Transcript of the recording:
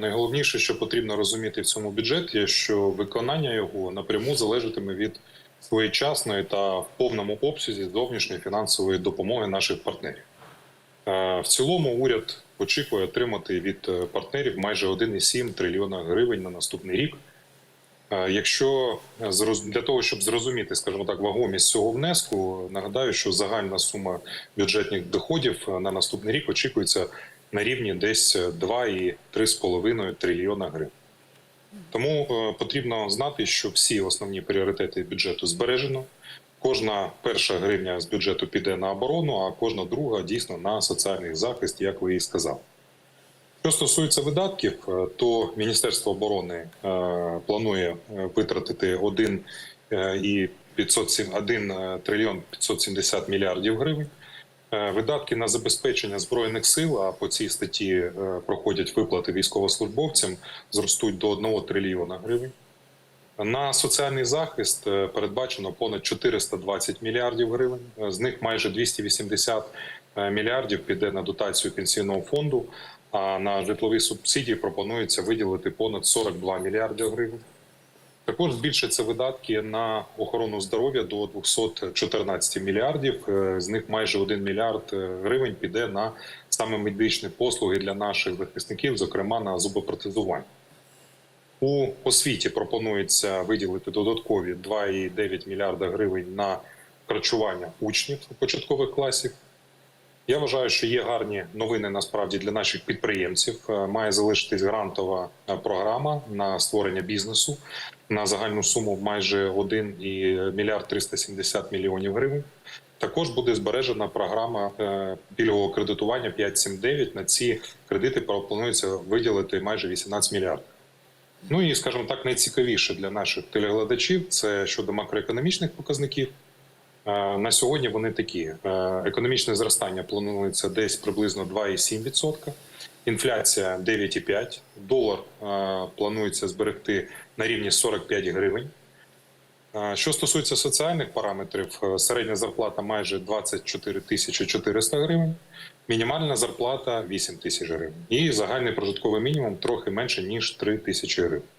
Найголовніше, що потрібно розуміти в цьому бюджеті, що виконання його напряму залежатиме від своєчасної та в повному обсязі зовнішньої фінансової допомоги наших партнерів. Е, В цілому уряд очікує отримати від е, партнерів майже 1,7 трильйона гривень на наступний рік. Е, Якщо для того, щоб зрозуміти, скажімо так, вагомість цього внеску, нагадаю, що загальна сума бюджетних доходів на наступний рік очікується на рівні десь 2,3,5 трильйона гривень. Тому е, потрібно знати, що всі основні пріоритети бюджету збережено. Кожна перша гривня з бюджету піде на оборону, а кожна друга дійсно на соціальний захист, як ви і сказали. Що стосується видатків, е, то Міністерство оборони е, планує е, витратити 1 е, і 507 1 е, трильйон 570 мільярдів гривень. Е, Видатки на забезпечення збройних сил, а по цій статті е, проходять виплати військовослужбовцям, зростуть до 1 трильйона гривень. На соціальний захист е, передбачено понад 420 мільярдів гривень. З них майже 280 е, мільярдів піде на дотацію пенсійного фонду. А на житлові субсидії пропонується виділити понад 42 мільярди гривень. Також збільшаться видатки на охорону здоров'я до 214 мільярдів. Е, З них майже 1 мільярд е, гривень піде на саме медичні послуги для наших захисників, зокрема на зубопротезування. У освіті пропонується виділити додаткові 2,9 мільярда гривень на харчування учнів початкових класів. Я вважаю, що є гарні новини насправді для наших підприємців. Е, Має залишитись грантова е, програма на створення бізнесу на загальну суму майже 1 і мільярд 370 мільйонів гривень. Також буде збережена програма е, пільгового кредитування 579. На ці кредити пропонується виділити майже 18 мільярдів. Ну і скажімо так, найцікавіше для наших телеглядачів це щодо макроекономічних показників. Е, На сьогодні вони такі: Е, економічне зростання планується десь приблизно 2,7%, інфляція 9,5%, долар е, планується зберегти на рівні 45 гривень. Що стосується соціальних параметрів, середня зарплата майже 24 тисячі 400 гривень, мінімальна зарплата 8 тисяч гривень. І загальний прожитковий мінімум трохи менше ніж 3 тисячі гривень.